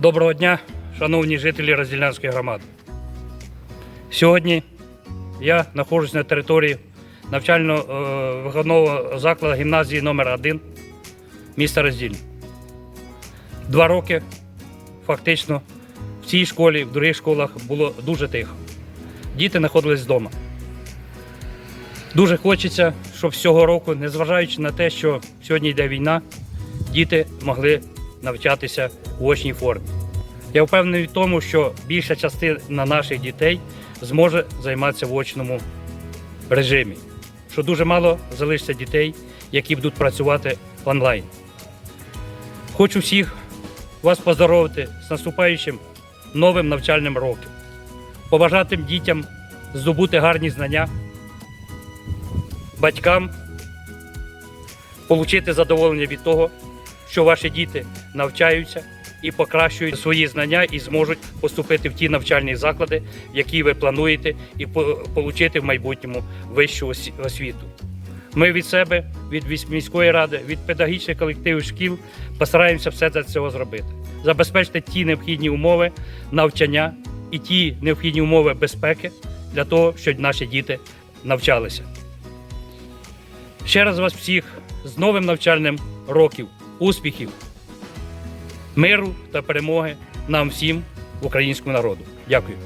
Доброго дня, шановні жителі Розділянської громади. Сьогодні я знаходжусь на території навчально-виховного закладу гімназії номер 1 міста Розділь. Два роки фактично в цій школі, в других школах було дуже тихо. Діти знаходились вдома. Дуже хочеться, щоб цього року, незважаючи на те, що сьогодні йде війна, діти могли навчатися в очній формі. Я впевнений в тому, що більша частина наших дітей зможе займатися в очному режимі, що дуже мало залишиться дітей, які будуть працювати онлайн. Хочу всіх вас поздоровити з наступаючим новим навчальним роком, побажати дітям здобути гарні знання, батькам отримати задоволення від того, що ваші діти навчаються і покращують свої знання і зможуть поступити в ті навчальні заклади, які ви плануєте, і отримати в майбутньому вищу освіту. Ми від себе, від міської ради, від педагогічних колективів шкіл постараємося все для цього зробити. Забезпечити ті необхідні умови навчання і ті необхідні умови безпеки для того, щоб наші діти навчалися. Ще раз вас всіх з новим навчальним років, успіхів, миру та перемоги нам всім, українському народу. Дякую.